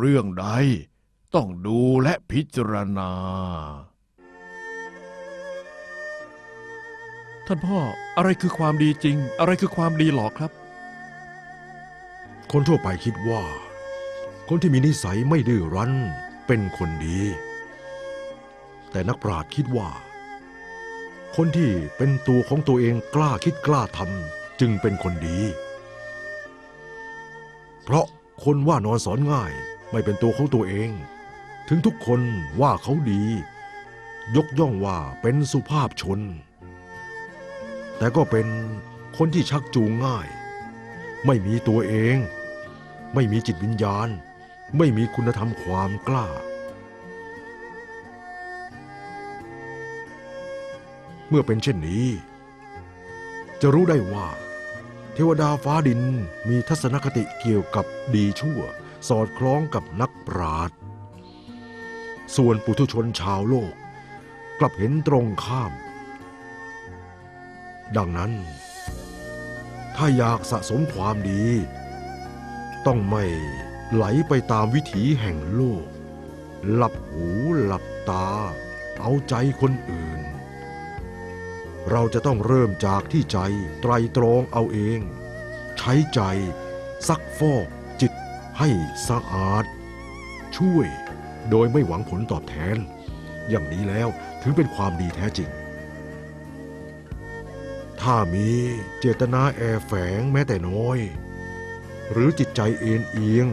เรื่องใดต้องดูและพิจารณา ท่านพ่ออะไรคือความดีจริง อะไรคือความดีหลอกครับ คนทั่วไปคิดว่า คนที่มีนิสัยไม่ดื้อรั้นเป็นคนดี แต่นักปราชญ์คิดว่า คนที่เป็นตัวของตัวเองกล้าคิดกล้าทำจึงเป็นคนดี เพราะคนว่านอนสอนง่าย ไม่เป็นตัวของตัวเอง ถึงทุกคนว่าเขาดี ยกย่องว่าเป็นสุภาพชน แต่ก็เป็นคนที่ชักจูงง่าย ไม่มีตัวเอง ไม่มีจิตวิญญาณ ไม่มีคุณธรรมความกล้า เมื่อเป็นเช่นนี้ จะรู้ได้ว่า เทวดาฟ้าดินมีทัศนคติเกี่ยวกับดีชั่ว สอดคล้องกับนักปราชญ์ส่วนปุถุชนชาวโลก กลับเห็นตรงข้าม ดังนั้น ถ้าอยากสะสมความดี ต้องไม่ไหลไปตามวิถีแห่งโลก หลับหูหลับตา เอาใจคนอื่น เราจะต้องเริ่มจากที่ใจไตรตรองเอาเอง ใช้ใจซักฟอก ให้สะอาด ช่วยโดยไม่หวังผลตอบแทน อย่างนี้แล้วถึงเป็นความดีแท้จริง ถ้ามีเจตนาแอบแฝงแม้แต่น้อย หรือจิตใจเอ็นเอียง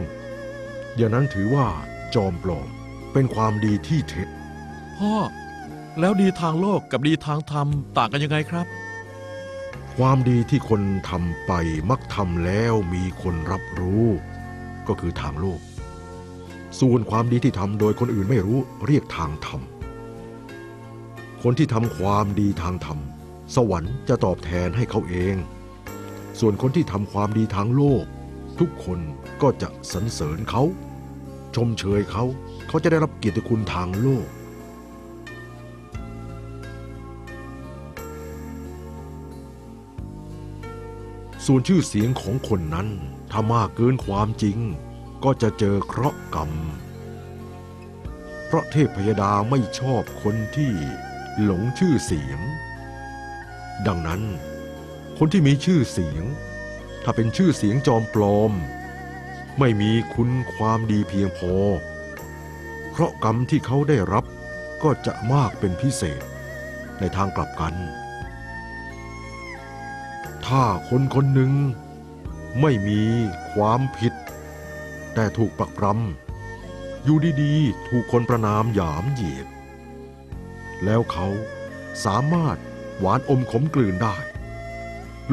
อย่างนั้นถือว่าจอมปลอมเป็นความดีที่เท็จพ่อแล้วดีทางโลกกับดีทางธรรมต่างกันยังไงครับ ความดีที่คนทำไปมักทำแล้วมีคนรับรู้ ก็คือทางโลก ส่วนความดีที่ทำโดยคนอื่นไม่รู้เรียกทางธรรม คนที่ทำความดีทางธรรม สวรรค์จะตอบแทนให้เขาเอง ส่วนคนที่ทำความดีทางโลก ทุกคนก็จะสรรเสริญเขา ชมเชยเขา เขาจะได้รับเกียรติคุณทางโลก ส่วนชื่อเสียงของคนนั้น ถ้ามากเกินความจริง ก็จะเจอเคราะห์กรรม เพราะเทพพยดาไม่ชอบคนที่หลงชื่อเสียง ดังนั้น คนที่มีชื่อเสียง ถ้าเป็นชื่อเสียงจอมปลอม ไม่มีคุณความดีเพียงพอ เพราะกรรมที่เขาได้รับก็จะมากเป็นพิเศษในทางกลับกัน ถ้าคนคนหนึ่ง ไม่มีความผิด แต่ถูกปรักปรำอยู่ดีๆ ถูกคนประนามหยามเหยียด แล้วเขาสามารถหวานอมขมกลืนได้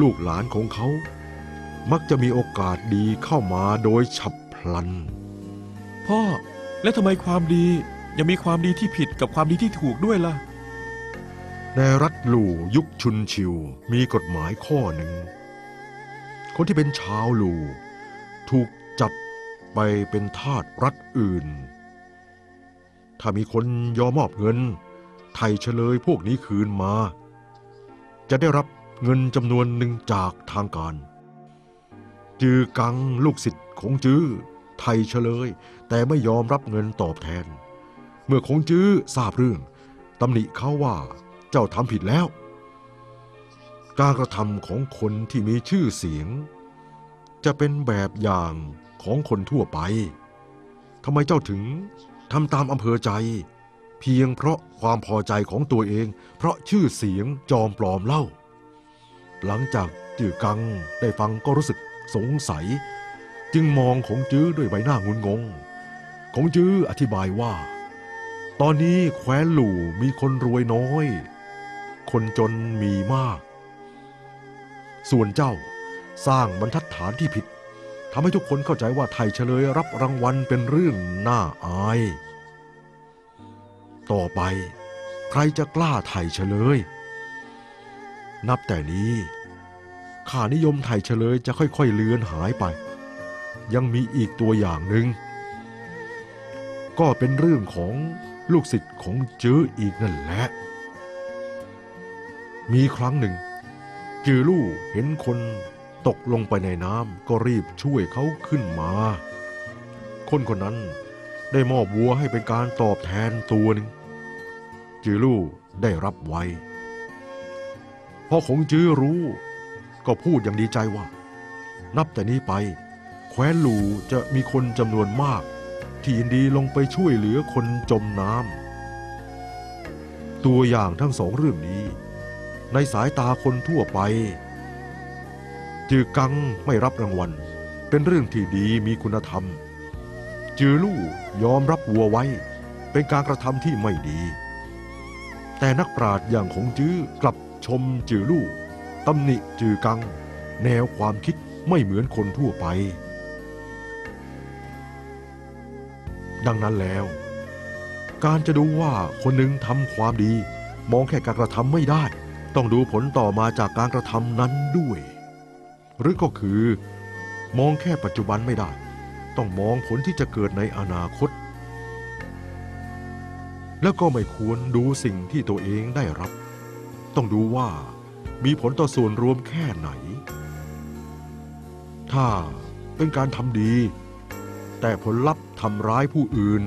ลูกหลานของเขา มักจะมีโอกาสดีเข้ามาโดยฉับพลัน พ่อ แล้วทำไมความดียังมีความดีที่ผิดกับความดีที่ถูกด้วยล่ะ ในรัฐลู่ยุคชุนชิวมีกฎหมายข้อหนึ่ง คนที่เป็นชาวลู่ถูกจับไปเป็นทาสรัฐอื่น ถ้ามีคนยอมมอบเงิน ไทยเฉลยพวกนี้คืนมา จะได้รับเงินจำนวนหนึ่งจากทางการ จือกังลูกศิษย์ของจื้อไทยเฉลย แต่ไม่ยอมรับเงินตอบแทน เมื่อคงจื้อทราบเรื่องตำหนิเขาว่า เจ้าทำผิดแล้ว การกระทำของคนที่มีชื่อเสียง จะเป็นแบบอย่างของคนทั่วไปทำไมเจ้าถึงทำตามอำเภอใจ เพียงเพราะความพอใจของตัวเอง เพราะชื่อเสียงจอมปลอมเล่า หลังจากจื่อกังได้ฟังก็รู้สึกสงสัย จึงมองของจื้อด้วยใบหน้างุนงง ของจื้ออธิบายว่า ตอนนี้แคว้นหลู่มีคนรวยน้อย คนจนมีมาก ส่วนเจ้าสร้างบรรทัดฐานที่ผิดทำให้ทุกคนเข้าใจว่าไทยเฉลยรับรางวัลเป็นเรื่องน่าอาย ต่อไปใครจะกล้าไทยเฉลย นับแต่นี้ค่านิยมไทยเฉลยจะค่อยๆเลือนหายไป ยังมีอีกตัวอย่างหนึ่ง ก็เป็นเรื่องของลูกศิษย์ของเจื้ออีกนั่นแหละ มีครั้งหนึ่ง จือลู่เห็นคนตกลงไปในน้ำก็รีบช่วยเขาขึ้นมา คนคนนั้นได้มอบวัวให้เป็นการตอบแทนตัวหนึ่ง จือลู่ได้รับไว้พอคงจื้อรู้ ก็พูดอย่างดีใจว่า นับแต่นี้ไป แคว้นหลูจะมีคนจำนวนมาก ที่ยินดีลงไปช่วยเหลือคนจมน้ำตัวอย่างทั้งสองเรื่องนี้ ในสายตาคนทั่วไป จือกังไม่รับรางวัล เป็นเรื่องที่ดีมีคุณธรรม จือลู่ยอมรับวัวไว้ เป็นการกระทำที่ไม่ดี แต่นักปราชญ์อย่างของจื้อกลับชมจือลู่ตำหนิจือกัง แนวความคิดไม่เหมือนคนทั่วไป ดังนั้นแล้ว การจะดูว่าคนหนึ่งทำความดี มองแค่การกระทำไม่ได้ ต้องดูผลต่อมาจากการกระทำนั้นด้วย หรือก็คือ มองแค่ปัจจุบันไม่ได้ ต้องมองผลที่จะเกิดในอนาคต แล้วก็ไม่ควรดูสิ่งที่ตัวเองได้รับ ต้องดูว่ามีผลต่อส่วนรวมแค่ไหน ถ้าเป็นการทำดี แต่ผลลัพธ์ทำร้ายผู้อื่น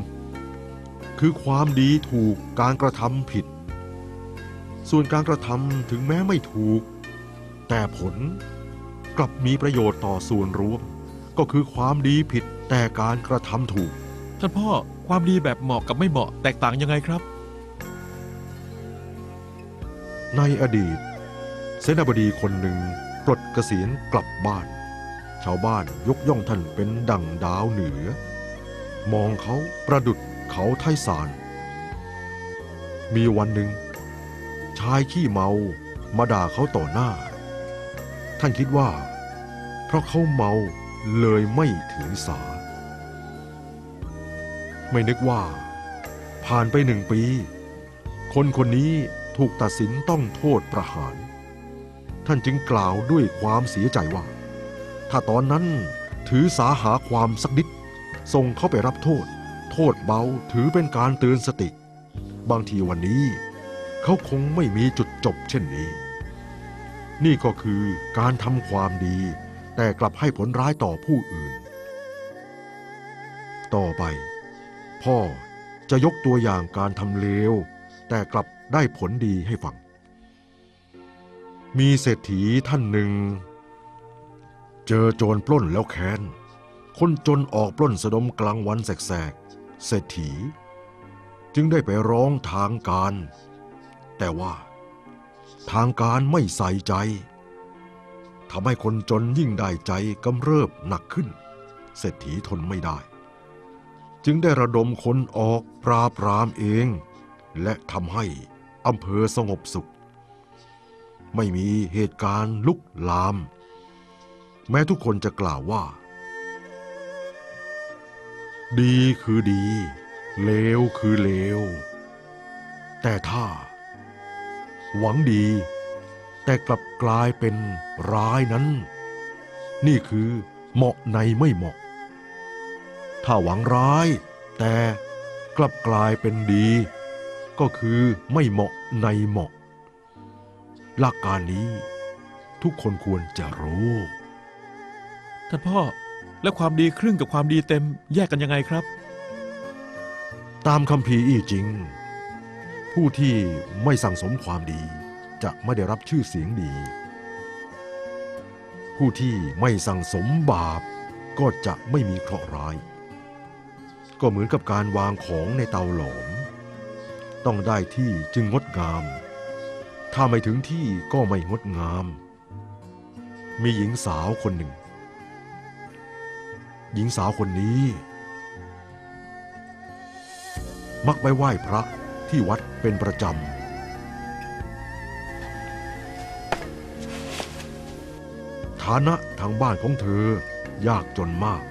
คือความดีถูกการกระทำผิด ส่วนการกระทำถึงแม้ไม่ถูก แต่ผลกลับมีประโยชน์ต่อส่วนรวม ก็คือความดีผิดแต่การกระทำถูก ท่านพ่อความดีแบบเหมาะกับไม่เหมาะแตกต่างยังไงครับ ในอดีต เสนาบดีคนหนึ่งปลดเกษียณกลับบ้าน ชาวบ้านยกย่องท่านเป็นดั่งดาวเหนือ มองเขาประดุดเขาไทสารมีวันหนึ่ง ชายขี้เมามาด่าเขาต่อหน้า ท่านคิดว่า เพราะเขาเมาเลยไม่ถือสา ไม่นึกว่า ผ่านไปหนึ่งปี คนคนนี้ถูกตัดสินต้องโทษประหาร ท่านจึงกล่าวด้วยความเสียใจว่า ถ้าตอนนั้นถือสาหาความสักนิดส่งเขาไปรับโทษ โทษเบาถือเป็นการเตือนสติ บางทีวันนี้ เขาคงไม่มีจุดจบเช่นนี้ นี่ก็คือการทำความดี แต่กลับให้ผลร้ายต่อผู้อื่น ต่อไป พ่อจะยกตัวอย่างการทำเลว แต่กลับได้ผลดีให้ฟัง มีเศรษฐีท่านหนึ่ง เจอโจรปล้นแล้วแค้น คนจนออกปล้นสะดมกลางวันแสกๆเศรษฐี จึงได้ไปร้องทางการ แต่ว่า ทางการไม่ใส่ใจทำให้คนจนยิ่งได้ใจกำเริบหนักขึ้น เศรษฐีทนไม่ได้ จึงได้ระดมคนออกปราบรามเอง และทำให้อำเภอสงบสุข ไม่มีเหตุการณ์ลุกลาม แม้ทุกคนจะกล่าวว่า ดีคือดี เลวคือเลว แต่ถ้า หวังดี แต่กลับกลายเป็นร้ายนั้น นี่คือเหมาะในไม่เหมาะ ถ้าหวังร้าย แต่กลับกลายเป็นดี ก็คือไม่เหมาะในเหมาะ หลักการนี้ทุกคนควรจะรู้ท่านพ่อแล้วความดีครึ่งกับความดีเต็มแยกกันยังไงครับ ตามคำพีร์อี้จริง ผู้ที่ไม่สั่งสมความดี จะไม่ได้รับชื่อเสียงดี ผู้ที่ไม่สั่งสมบาป ก็จะไม่มีเคราะห์ร้าย ก็เหมือนกับการวางของในเตาหลอม ต้องได้ที่จึงงดงาม ถ้าไม่ถึงที่ก็ไม่งดงาม มีหญิงสาวคนหนึ่ง หญิงสาวคนนี้ มักไปไหว้พระ ที่วัดเป็นประจำฐานะทางบ้านของเธอยากจนมาก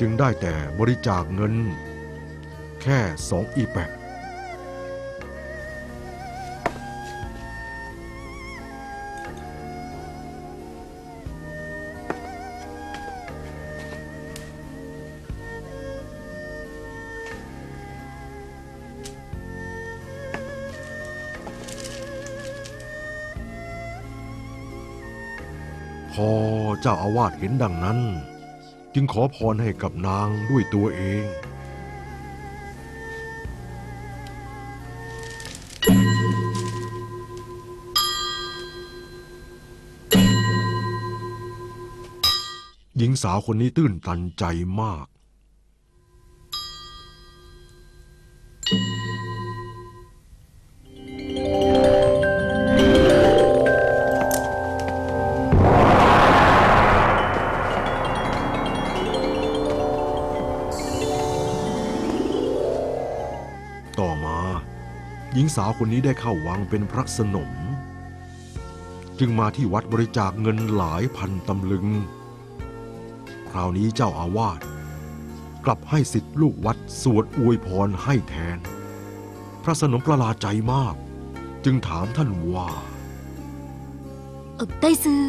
จึงได้แต่บริจาคเงิน แค่สองอีแปะ เจ้าอาวาสเห็นดังนั้น จึงขอพรให้กับนางด้วยตัวเอง หญิงสาวคนนี้ตื้นตันใจมาก งสาวคนนี้ได้เข้าวังเป็นพระสนม จึงมาที่วัดบริจาคเงินหลายพันตำลึง คราวนี้เจ้าอาวาสกลับให้สิทธิ์ลูกวัดสวดอวยพรให้แทน พระสนมประหลาดใจมาก จึงถามท่านว่าเออไต้ซือ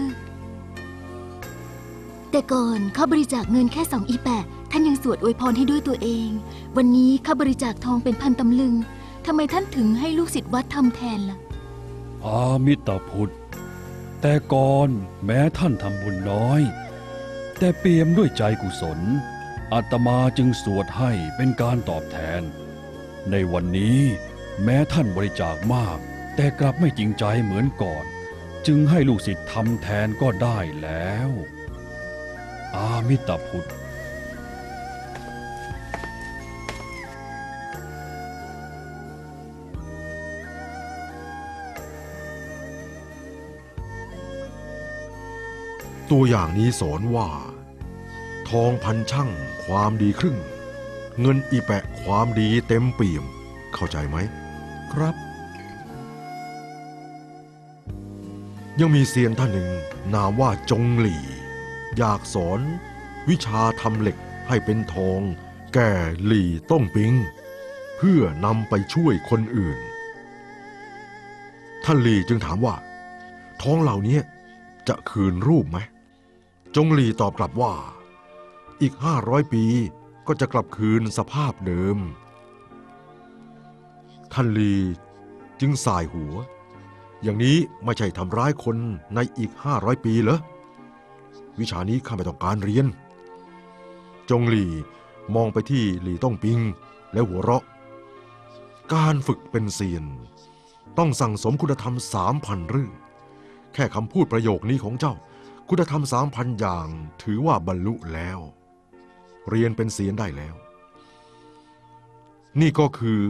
แต่ก่อนเขาบริจาคเงินแค่สองอีแปดท่านยังสวดอวยพรให้ด้วยตัวเอง วันนี้เขาบริจาคทองเป็นพันตำลึง ทำไมท่านถึงให้ลูกศิษย์วัดทำแทนล่ะ อามิตรพุทธ แต่ก่อนแม้ท่านทำบุญน้อย แต่เปี่ยมด้วยใจกุศล อาตมาจึงสวดให้เป็นการตอบแทน ในวันนี้แม้ท่านบริจาคมาก แต่กลับไม่จริงใจเหมือนก่อน จึงให้ลูกศิษย์ทำแทนก็ได้แล้ว อามิตรพุทธ ตัวอย่างนี้สอนว่า ทองพันช่างความดีครึ่ง เงินอีแปะความดีเต็มเปี่ยม เข้าใจไหม ครับ ยังมีเซียนท่านหนึ่งนามว่าจงหลี่ อยากสอน วิชาทำเหล็กให้เป็นทอง แก่หลี่ต้องปิง เพื่อนำไปช่วยคนอื่น ท่านหลี่จึงถามว่า ทองเหล่านี้จะคืนรูปไหม จงหลีตอบกลับว่า อีกห้าร้อยปีก็จะกลับคืนสภาพเดิม ท่านหลีจึงสายหัว อย่างนี้ไม่ใช่ทำร้ายคนในอีกห้าร้อยปีเหรอ วิชานี้ข้าไม่ต้องการเรียน จงหลีมองไปที่หลีต้องปิงแล้วหัวเราะ การฝึกเป็นเซียน ต้องสั่งสมคุณธรรมสามพันเรื่อง แค่คำพูดประโยคนี้ของเจ้า คุณธรรมสามพันอย่างถือว่าบรรลุแล้ว เรียนเป็นเซียนได้แล้ว นี่ก็คือ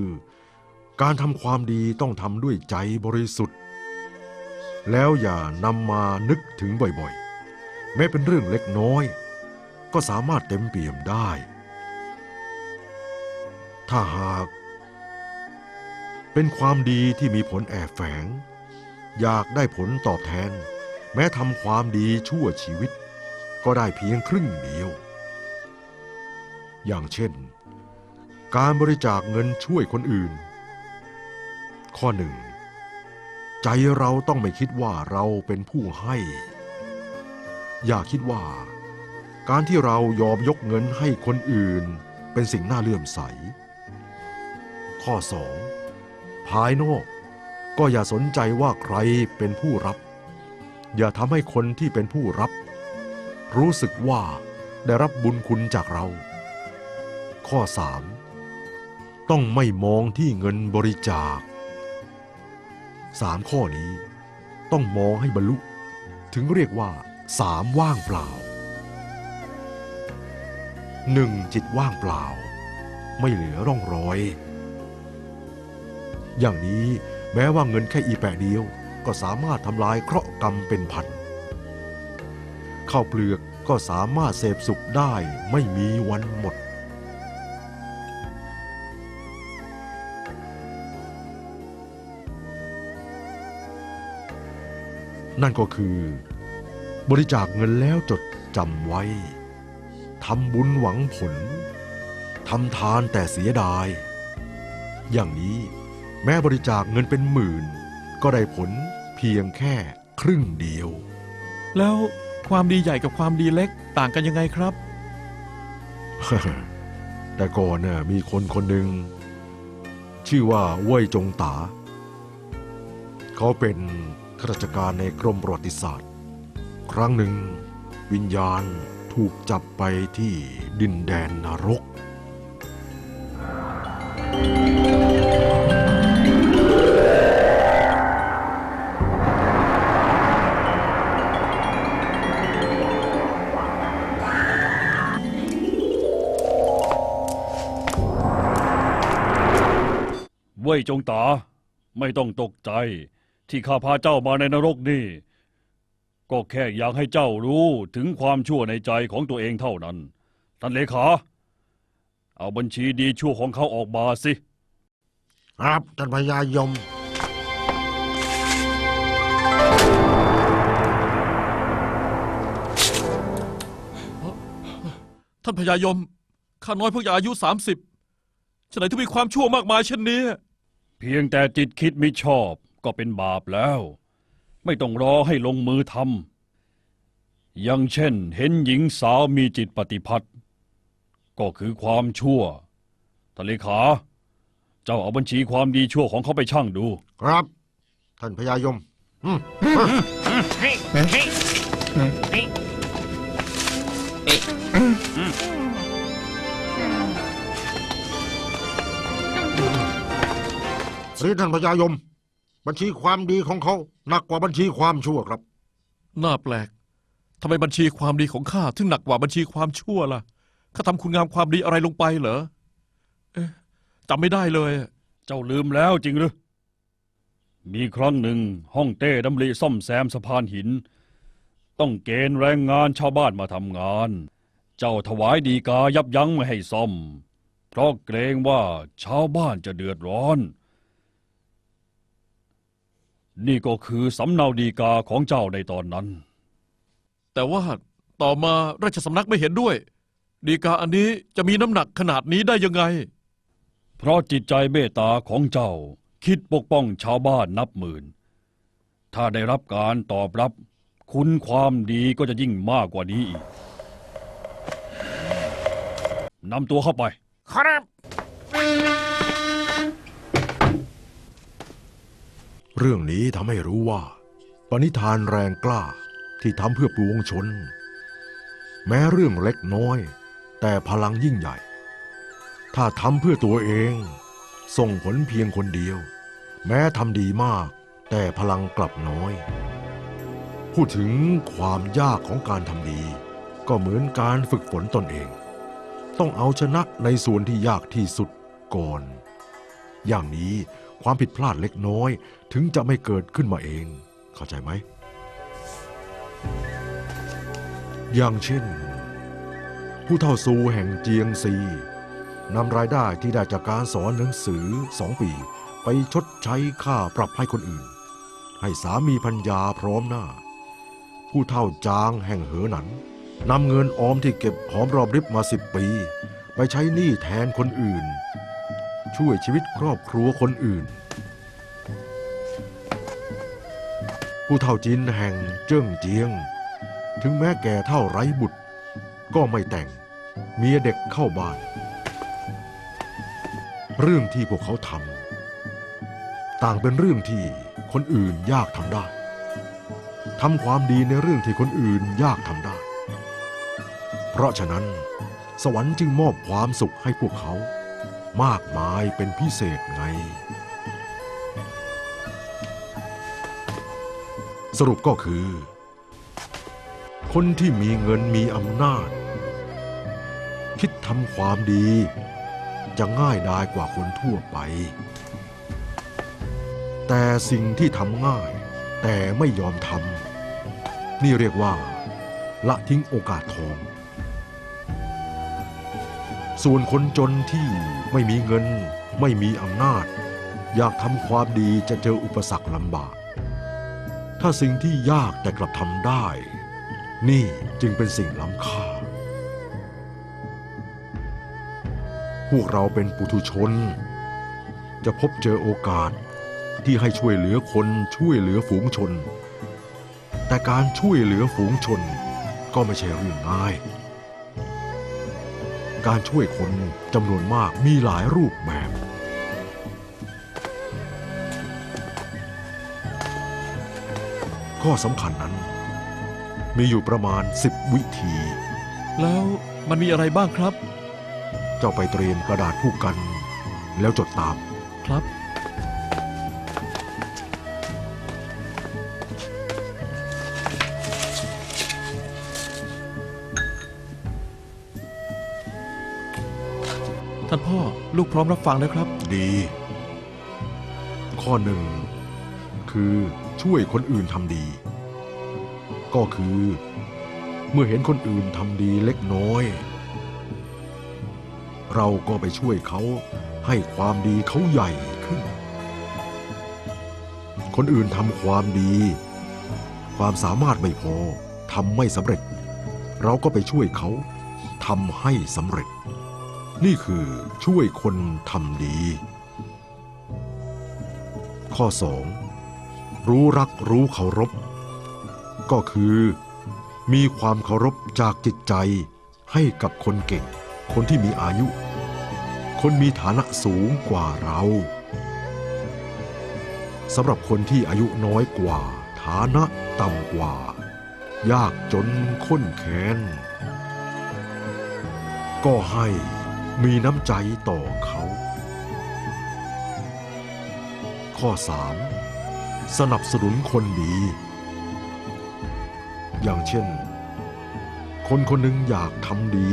การทำความดีต้องทำด้วยใจบริสุทธิ์ แล้วอย่านำมานึกถึงบ่อยๆ แม้เป็นเรื่องเล็กน้อย ก็สามารถเต็มเปี่ยมได้ ถ้าหากเป็นความดีที่มีผลแอบแฝง อยากได้ผลตอบแทน แม้ทำความดีชั่วชีวิต ก็ได้เพียงครึ่งเดียว อย่างเช่น การบริจาคเงินช่วยคนอื่น ข้อหนึ่งใจเราต้องไม่คิดว่าเราเป็นผู้ให้ อย่าคิดว่า การที่เรายอมยกเงินให้คนอื่น เป็นสิ่งน่าเลื่อมใส ข้อสองภายนอกก็อย่าสนใจว่าใครเป็นผู้รับ อย่าทำให้คนที่เป็นผู้รับ รู้สึกว่าได้รับบุญคุณจากเรา ข้อ 3. ต้องไม่มองที่เงินบริจาค 3 ข้อนี้ ต้องมองให้บรรลุ ถึงเรียกว่าสามว่างเปล่า 1. จิตว่างเปล่า ไม่เหลือร่องรอย อย่างนี้แม้ว่าเงินแค่อีแปะเดียว ก็สามารถทำลายเคราะห์กรรมเป็นพันข้าวเปลือกก็สามารถเสพสุขได้ไม่มีวันหมด นั่นก็คือ บริจาคเงินแล้วจดจำไว้ทำบุญหวังผลทำทานแต่เสียดาย อย่างนี้แม้บริจาคเงินเป็นหมื่น ก็ได้ผลเพียงแค่ครึ่งเดียว แล้วความดีใหญ่กับความดีเล็กต่างกันยังไงครับ แต่ก่อนน่ะมีคนคนหนึ่งชื่อว่าเว่ยจงตา เขาเป็นข้าราชการในกรมประวัติศาสตร์ ครั้งหนึ่งวิญญาณถูกจับไปที่ดินแดนนรก ว่ยจงตา ไม่ต้องตกใจ ที่ข้าพาเจ้ามาในนรกนี่ ก็แค่อยากให้เจ้ารู้ถึงความชั่วในใจของตัวเองเท่านั้น ท่านเลขา เอาบัญชีดีชั่วของเขาออกมาสิ ครับท่านพญายม ท่านพญายม ข้าน้อยเพิ่งจะอายุสามสิบฉะไหนถึงมีความชั่วมากมายเช่นนี้ เพียงแต่จิตคิดไม่ชอบก็เป็นบาปแล้ว ไม่ต้องรอให้ลงมือทำอย่างเช่น เห็นหญิงสาวมีจิตปฏิพัทธ์ก็คือความชั่วทะเลขา เจ้าเอาบัญชีความดีชั่วของเขาไปชั่งดู ครับ ท่านพญายมอืม นี่ท่านพญายม บัญชีความดีของเขาหนักกว่าบัญชีความชั่วครับ น่าแปลกทำไมบัญชีความดีของข้าถึงหนักกว่าบัญชีความชั่วล่ะข้าทำคุณงามความดีอะไรลงไปเหรอเอ๊ะจำไม่ได้เลยเจ้าลืมแล้วจริงหรือ มีครั้งหนึ่งห้องเต้ดำริซ่อมแซมสะพานหิน ต้องเกณฑ์แรงงานชาวบ้านมาทำงาน เจ้าถวายดีกายับยั้งไม่ให้ซ่อม เพราะเกรงว่าชาวบ้านจะเดือดร้อน นี่ก็คือสำเนาดีกาของเจ้าในตอนนั้น แต่ว่าต่อมาราชสำนักไม่เห็นด้วย ดีกาอันนี้จะมีน้ำหนักขนาดนี้ได้ยังไง เพราะจิตใจเมตตาของเจ้าคิดปกป้องชาวบ้านนับหมื่น ถ้าได้รับการตอบรับ คุณความดีก็จะยิ่งมากกว่านี้อีกนำตัวเข้าไป ครับ เรื่องนี้ทำให้รู้ว่า ปณิธานแรงกล้าที่ทำเพื่อปวงชน แม้เรื่องเล็กน้อย แต่พลังยิ่งใหญ่ ถ้าทำเพื่อตัวเอง ส่งผลเพียงคนเดียว แม้ทำดีมาก แต่พลังกลับน้อย พูดถึงความยากของการทำดี ก็เหมือนการฝึกฝนตนเอง ต้องเอาชนะในส่วนที่ยากที่สุดก่อน อย่างนี้ ความผิดพลาดเล็กน้อย ถึงจะไม่เกิดขึ้นมาเอง เข้าใจไหม อย่างเช่น ผู้เท่าซูแห่งเจียงซีนำรายได้ที่ได้จากการสอนหนังสือสองปี ไปชดใช้ค่าปรับให้คนอื่น ให้สามีพัญญาพร้อมหน้า ผู้เท่าจางแห่งเหอหนันนำเงินออมที่เก็บหอมรอมริบมาสิบปี ไปใช้หนี้แทนคนอื่น ช่วยชีวิตครอบครัวคนอื่น ผู้เฒ่าจีนแห่งเจิ้งเจียง ถึงแม้แก่เท่าไร้บุตร ก็ไม่แต่ง เมียเด็กเข้าบ้าน เรื่องที่พวกเขาทำต่างเป็นเรื่องที่คนอื่นยากทำได้ทำความดีในเรื่องที่คนอื่นยากทำได้ เพราะฉะนั้น สวรรค์จึงมอบความสุขให้พวกเขา มากมายเป็นพิเศษไง สรุปก็คือ คนที่มีเงินมีอำนาจ คิดทำความดี จะง่ายดายกว่าคนทั่วไป แต่สิ่งที่ทำง่าย แต่ไม่ยอมทำนี่เรียกว่า ละทิ้งโอกาสทอง ส่วนคนจนที่ไม่มีเงิน ไม่มีอำนาจ อยากทำความดีจะเจออุปสรรคลำบาก ถ้าสิ่งที่ยากแต่กลับทำได้ นี่จึงเป็นสิ่งล้ำค่า พวกเราเป็นปุถุชน จะพบเจอโอกาสที่ให้ช่วยเหลือคนช่วยเหลือฝูงชน แต่การช่วยเหลือฝูงชนก็ไม่ใช่เรื่องง่าย การช่วยคนจำนวนมากมีหลายรูปแบบ ข้อสำคัญนั้น มีอยู่ประมาณ 10 วิธี แล้วมันมีอะไรบ้างครับ เจ้าไปเตรียมกระดาษผู้กัน แล้วจดตามครับ ท่านพ่อลูกพร้อมรับฟังแล้วครับ ดี ข้อหนึ่ง คือช่วยคนอื่นทำดี ก็คือ เมื่อเห็นคนอื่นทำดีเล็กน้อย เราก็ไปช่วยเขาให้ความดีเขาใหญ่ขึ้น คนอื่นทำความดี ความสามารถไม่พอทำไม่สำเร็จ เราก็ไปช่วยเขาทำให้สำเร็จ นี่คือช่วยคนทำดี ข้อ 2. รู้รักรู้เคารพ ก็คือ มีความเคารพจากจิตใจให้กับคนเก่ง คนที่มีอายุ คนมีฐานะสูงกว่าเราสำหรับคนที่อายุน้อยกว่า ฐานะต่ำกว่า ยากจนข้นแค้น ก็ให้ มีน้ำใจต่อเขา ข้อ 3. สนับสนุนคนดี อย่างเช่น คนคนหนึ่งอยากทำดี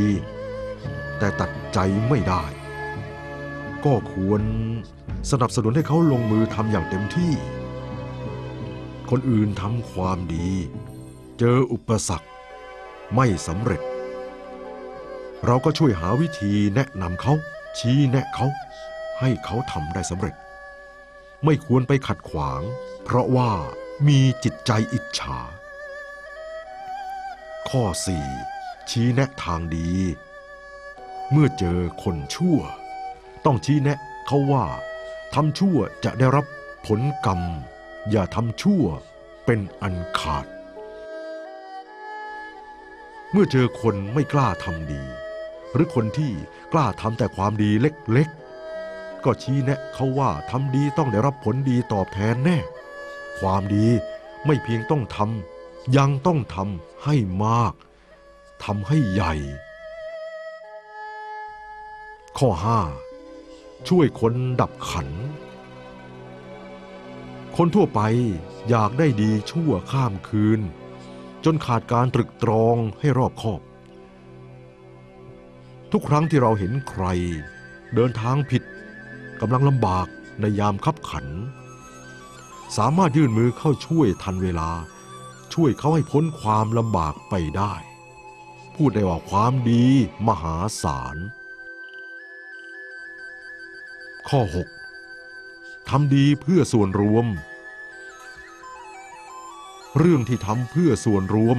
แต่ตัดใจไม่ได้ ก็ควรสนับสนุนให้เขาลงมือทำอย่างเต็มที่ คนอื่นทำความดี เจออุปสรรคไม่สำเร็จ เราก็ช่วยหาวิธีแนะนำเขา ชี้แนะเขา ให้เขาทำได้สำเร็จ ไม่ควรไปขัดขวาง เพราะว่ามีจิตใจอิจฉา ข้อ 4 ชี้แนะทางดี เมื่อเจอคนชั่ว ต้องชี้แนะเขาว่าทำชั่วจะได้รับผลกรรม อย่าทำชั่วเป็นอันขาด เมื่อเจอคนไม่กล้าทำดี หรือคนที่กล้าทำแต่ความดีเล็กๆ ก็ชี้แนะเขาว่าทำดีต้องได้รับผลดีตอบแทนแน่ ความดีไม่เพียงต้องทำยังต้องทำให้มากทำให้ใหญ่ ข้อ 5 ช่วยคนดับขัน คนทั่วไปอยากได้ดีชั่วข้ามคืน จนขาดการตรึกตรองให้รอบคอบ ทุกครั้งที่เราเห็นใคร เดินทางผิดกำลังลำบากในยามคับขัน สามารถยื่นมือเข้าช่วยทันเวลา ช่วยเขาให้พ้นความลำบากไปได้ พูดได้ว่าความดีมหาศาล ข้อ 6. ทำดีเพื่อส่วนรวม เรื่องที่ทำเพื่อส่วนรวม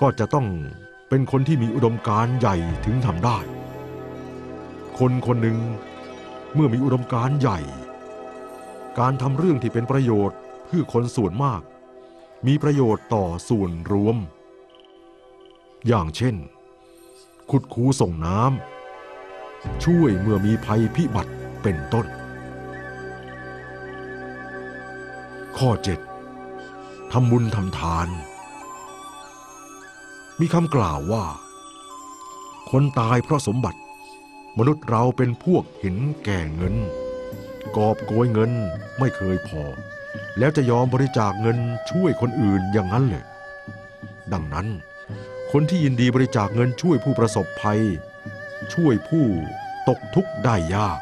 ก็จะต้อง เป็นคนที่มีอุดมการณ์ใหญ่ถึงทำได้ คนคนหนึ่งเมื่อมีอุดมการณ์ใหญ่ การทำเรื่องที่เป็นประโยชน์เพื่อคนส่วนมาก มีประโยชน์ต่อส่วนรวม อย่างเช่น ขุดคูส่งน้ำช่วยเมื่อมีภัยพิบัติเป็นต้น ข้อ 7. ทำบุญทำทาน มีคำกล่าวว่า คนตายเพราะสมบัติ มนุษย์เราเป็นพวกเห็นแก่เงิน กอบโกยเงินไม่เคยพอ แล้วจะยอมบริจาคเงินช่วยคนอื่นอย่างนั้นเลยดังนั้น คนที่ยินดีบริจาคเงินช่วยผู้ประสบภัย ช่วยผู้ตกทุกข์ได้ยาก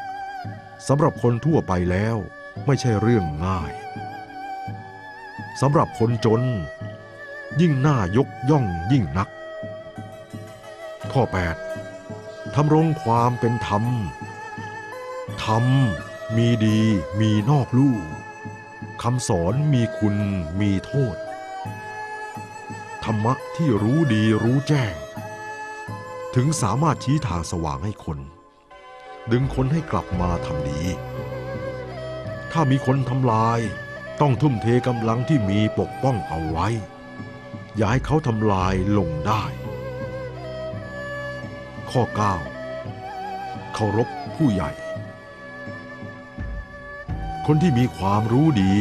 สำหรับคนทั่วไปแล้วไม่ใช่เรื่องง่ายสำหรับคนจน ยิ่งน่ายกย่องยิ่งนัก ข้อ 8. ทำรงความเป็นธรรม ธรรมมีดีมีนอกลู่คำสอนมีคุณมีโทษ ธรรมะที่รู้ดีรู้แจ้ง ถึงสามารถชี้ทางสว่างให้คน ดึงคนให้กลับมาทำดี ถ้ามีคนทำลายต้องทุ่มเทกำลังที่มีปกป้องเอาไว้ อย่าให้เขาทำลายลงได้ ข้อ 9 เคารพผู้ใหญ่ คนที่มีความรู้ดี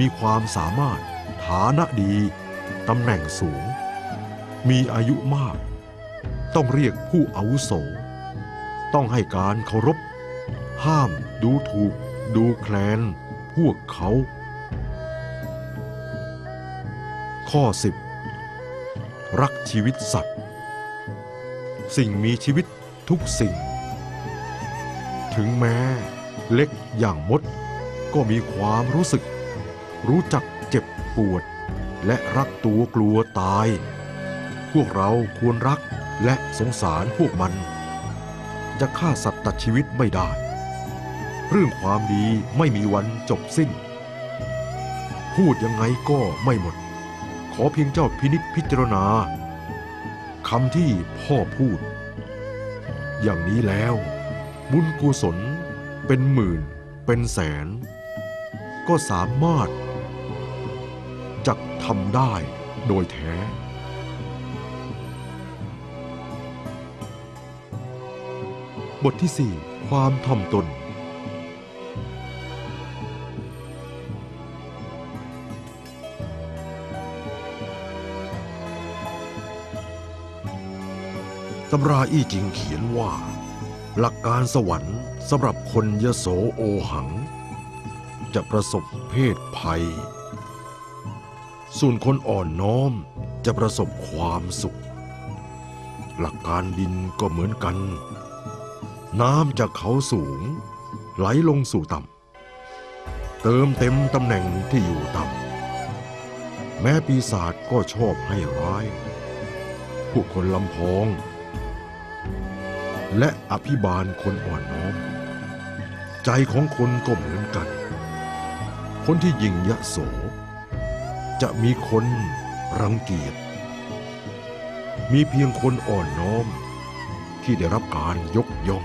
มีความสามารถ ฐานะดี ตำแหน่งสูง มีอายุมาก ต้องเรียกผู้อาวุโส ต้องให้การเคารพ ห้ามดูถูก ดูแคลน พวกเขาข้อ 10 รักชีวิตสัตว์ สิ่งมีชีวิตทุกสิ่ง ถึงแม้เล็กอย่างมดก็มีความรู้สึก รู้จักเจ็บปวด และรักตัวกลัวตาย พวกเราควรรักและสงสารพวกมัน จะฆ่าสัตว์ตัดชีวิตไม่ได้ เรื่องความดีไม่มีวันจบสิ้น พูดยังไงก็ไม่หมด ขอเพียงเจ้าพินิษพิจารณาคำที่พ่อพูด อย่างนี้แล้ว บุญกุศลเป็นหมื่นเป็นแสน ก็สามารถจะทำได้โดยแท้บทที่ 4 ความถ่อมตนำราอี้จิงเขียนว่า หลักการสวรรค์สำหรับคนยโสโอหัง จะประสบเพศภัย ส่วนคนอ่อนน้อมจะประสบความสุข หลักการดินก็เหมือนกัน น้ำจากเขาสูง ไหลลงสู่ต่ำ เติมเต็มตำแหน่งที่อยู่ต่ำ แม้ปีศาจก็ชอบให้ร้ายพวกคนลำพอง และอภิบาลคนอ่อนน้อม ใจของคนก็เหมือนกัน คนที่ยิ่งยะโส จะมีคนรังเกียจ มีเพียงคนอ่อนน้อม ที่ได้รับการยกย่อง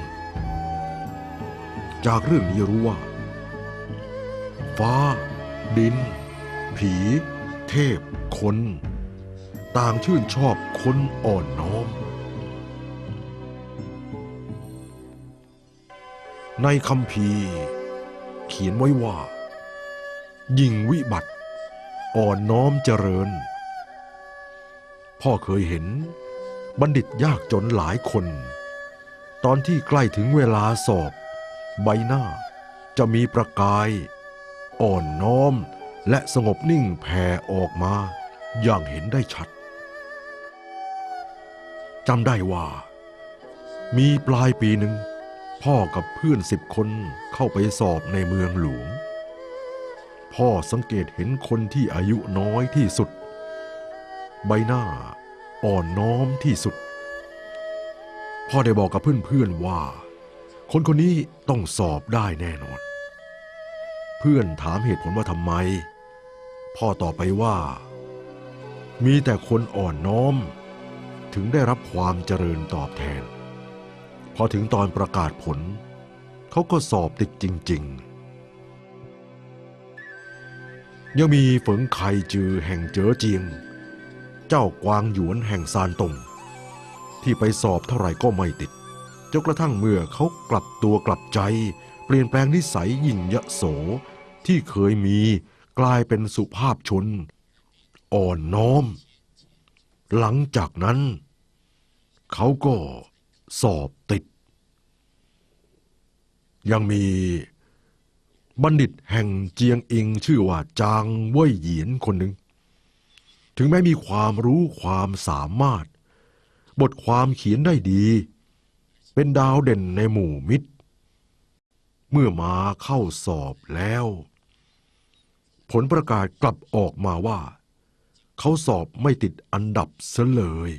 จากเรื่องนี้รู้ว่า ฟ้า ดิน ผี เทพ คน ต่างชื่นชอบคนอ่อนน้อม ในคำพีเขียนไว้ว่า ยิ่งวิบัติ อ่อนน้อมเจริญ พ่อเคยเห็นบัณฑิตยากจนหลายคน ตอนที่ใกล้ถึงเวลาสอบ ใบหน้าจะมีประกาย อ่อนน้อมและสงบนิ่งแผ่ออกมา อย่างเห็นได้ชัดจำได้ว่า มีปลายปีหนึ่ง พ่อกับเพื่อนสิบคนเข้าไปสอบในเมืองหลวง พ่อสังเกตเห็นคนที่อายุน้อยที่สุด ใบหน้าอ่อนน้อมที่สุด พ่อได้บอกกับเพื่อนๆว่า คนคนนี้ต้องสอบได้แน่นอน เพื่อนถามเหตุผลว่าทำไม พ่อตอบไปว่า มีแต่คนอ่อนน้อม ถึงได้รับความเจริญตอบแทน พอถึงตอนประกาศผล เขาก็สอบติดจริง ๆ ยังมีฝงไคจือแห่งเจ๋อเจียง เจ้ากวางหยวนแห่งซานตง ที่ไปสอบเท่าไหร่ก็ไม่ติดจนกระทั่งเมื่อเขากลับตัวกลับใจ เปลี่ยนแปลงนิสัยยิ่งยโสที่เคยมีกลายเป็นสุภาพชน อ่อนน้อม หลังจากนั้น เขาก็ สอบติด ยังมีบัณฑิตแห่งเจียงอิงชื่อว่าจางเว่ยเหยียนคนหนึ่ง ถึงแม้มีความรู้ความสามารถ บทความเขียนได้ดี เป็นดาวเด่นในหมู่มิตร เมื่อมาเข้าสอบแล้ว ผลประกาศกลับออกมาว่า เขาสอบไม่ติดอันดับเสเลย